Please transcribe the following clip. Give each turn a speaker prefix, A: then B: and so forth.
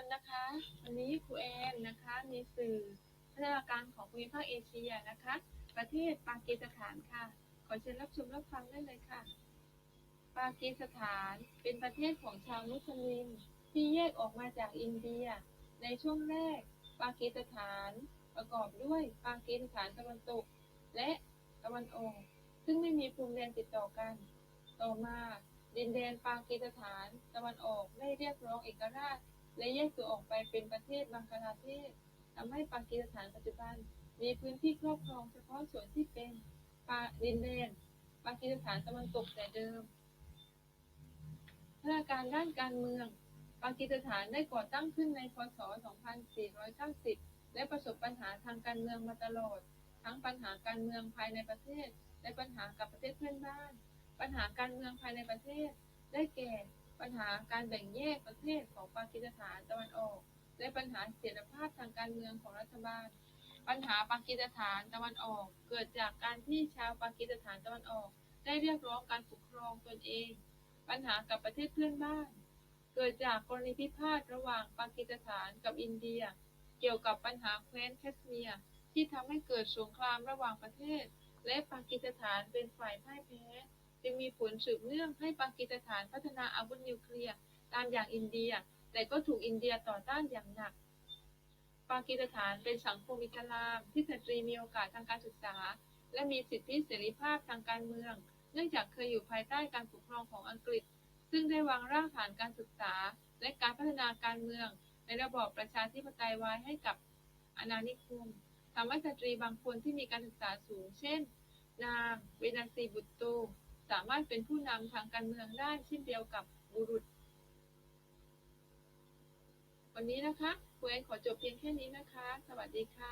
A: คนนะคะ วันนี้ครูแอนนะคะมีสื่อพัฒนาการของภูมิภาคเอเชียนะคะ ประเทศปากีสถานค่ะ ขอเชิญรับชมรับฟังได้เลยค่ะ ปากีสถานเป็นประเทศของชาวมุสลิมที่แยกออกมาจากอินเดีย ในช่วงแรก ปากีสถานประกอบด้วยปากีสถานตะวันตก และตะวันออกซึ่งไม่มีพรมแดนติดต่อกัน ต่อมาดินแดนปากีสถานตะวันออกได้เรียกร้องเอกราช และแยกตัวออกไปเป็นประเทศบังคลาเทศทำให้ปากีสถานปัจจุบัน มีพื้นที่ครอบครองเฉพาะส่วนที่เป็นปาดินแดนปากีสถานตะวันตกแต่เดิมพัฒนาการด้านการเมือง ปากีสถานได้ก่อตั้งขึ้นในพศ 2490 และประสบปัญหาทางการเมืองมาตลอด ทั้งปัญหาการเมืองภายในประเทศ และปัญหากับประเทศเพื่อนบ้าน ปัญหาการเมืองภายในประเทศ ได้แก่ ปัญหาการแบ่งแยกประเทศของปากีสถานตะวันออก และปัญหาเสถียรภาพทางการเมืองของรัฐบาล ปัญหาปากีสถานตะวันออก เกิดจากการที่ชาวปากีสถานตะวันออก ได้เรียกร้องการปกครองตนเอง ปัญหากับประเทศเพื่อนบ้าน เกิดจากกรณีพิพาทระหว่างปากีสถานกับอินเดีย เกี่ยวกับปัญหาแคว้นแคชเมียร์ที่ทำให้เกิดสงครามระหว่างประเทศ และปากีสถานเป็นฝ่ายพ่ายแพ้ จึงมีผลสืบเนื่องให้ปากีสถานพัฒนาอาวุธนิวเคลียร์ตามอย่างอินเดีย แต่ก็ถูกอินเดียต่อต้านอย่างหนัก ปากีสถานเป็นสังคมอิสลาม ที่สตรีมีโอกาสทางการศึกษา และมีสิทธิเสรีภาพทางการเมือง เนื่องจากเคยอยู่ภายใต้การปกครองของอังกฤษ ซึ่งได้วางรากฐานการศึกษา และการพัฒนาการเมือง ในระบอบประชาธิปไตยไว้ให้กับอาณานิคมทำให้สตรีบางคนที่มีการศึกษาสูง เช่น นางเวนาซีบุตโต สามารถเป็นผู้นำทางการเมืองได้เช่นเดียวกับบุรุษ วันนี้นะคะครูแอนขอจบเพียงแค่นี้นะคะ สวัสดีค่ะ